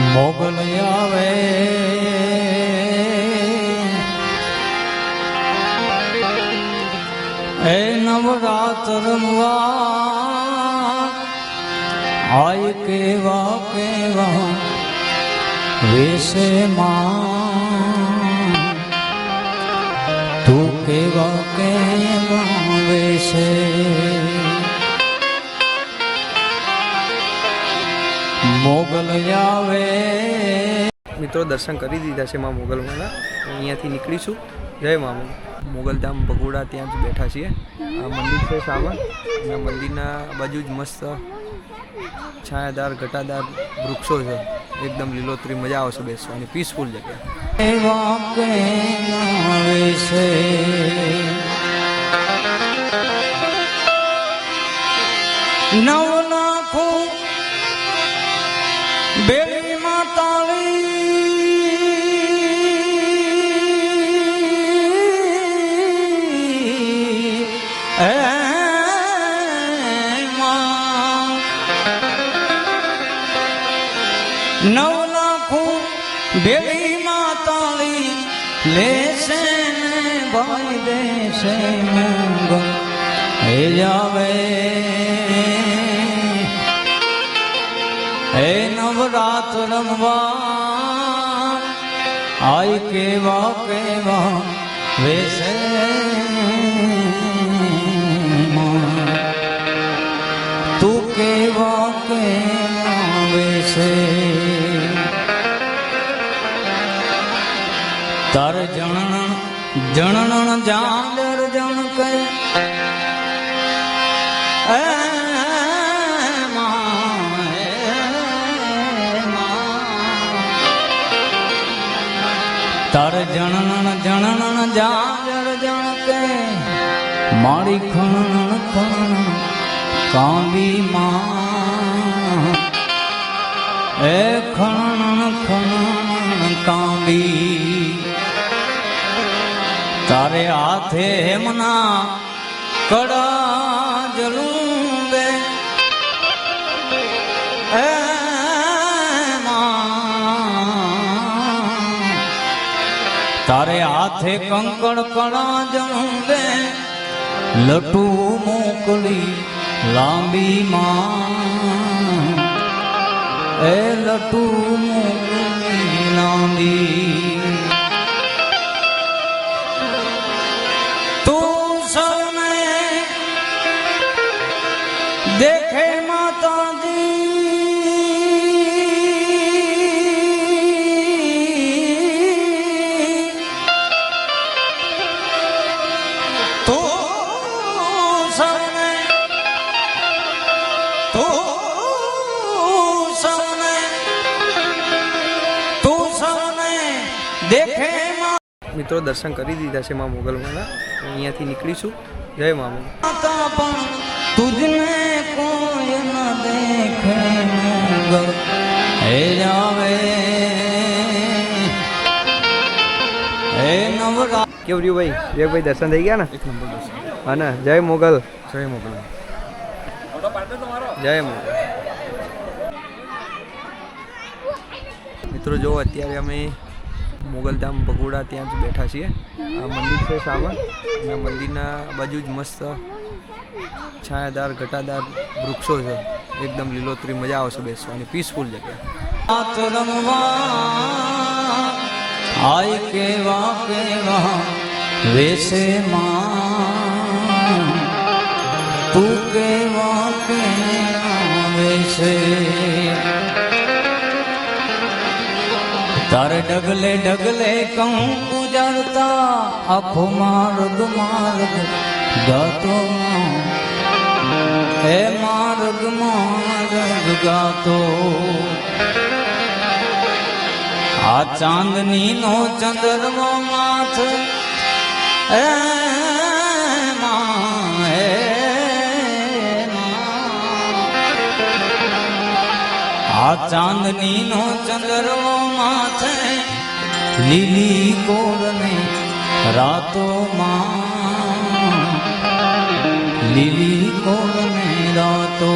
મોગલ આવે. એ નવરાત રમવા. આય કેવા કેવા વેશે માં. મોગલ આવે. મિત્રો દર્શન કરી દીધા છે મા મોગલમાના અહીંયાથી નીકળીશું જય મા મોગલ. મોગલધામ ભગોડા ત્યાં જ બેઠા છીએ. આ મંદિર છે સાવણ અને મંદિરના બાજુ જ મસ્ત છાયાદાર ઘટાદાર વૃક્ષો છે. એકદમ લીલોતરી મજા આવશે બેસવાની. પીસફુલ જગ્યા નવ બેલી માતાળી લેશે ને ભાઈ દેશે મંગલ હે જાવે. હે નવરાત રમવા. આય કેવા કેવા વેશે તું કેવા કેવા વેશે તાર જણણ જણણ જાંદર જણ કે એ માં, એ માં. તાર જણણ જણણ જાંદર જણ કે મારી ખણણ ખણણ કાંદી માં. એ ખણણ ખણણ કાંદી તારે હાથે હેમના કડા જલુંબે. તારે હાથે કંકડ કડા જલુંબે. લટુ મોકલી લાંબી માં. એ લટુ મોકલી લાંબી દેખે માતાજી. તું સૌને તું સૌને તું સૌને દેખે મિત્રો દર્શન કરી દીધા છે મા મોગલમાના. અહીંયાથી નીકળીશું જય મા મોગલ. माता કેવું રહ્યું ભાઈ? વિવેકભાઈ દર્શન થઈ ગયા ને? એક નંબર દર્શન. હા ને જય મોગલ. જય મોગલ. જય મોગલ. મિત્રો જો અત્યારે અમે મોગલધામ ભગોડા ત્યાં જ બેઠા છીએ. આ મંદિર છે સામે અને મંદિરના બાજુ જ મસ્ત છાયાદાર, ઘટાદાર વૃક્ષો છે. એકદમ લીલોતરી મજા આવશે બેસવાની. પીસફુલ જગ્યા માં. તું તારે ડગલે ડગલે કહું ગુજરતા આખો માર્ગ માર્ગ ગાતો. હે માર્ગ માર્ગ ગાતો. આ ચાંદની નો ચંદ્રમો માથ. હે. આ ચાંદની નો ચંદ્રમો માથે. લીલી કોરને રાતો માં લીલી કોરને રાતો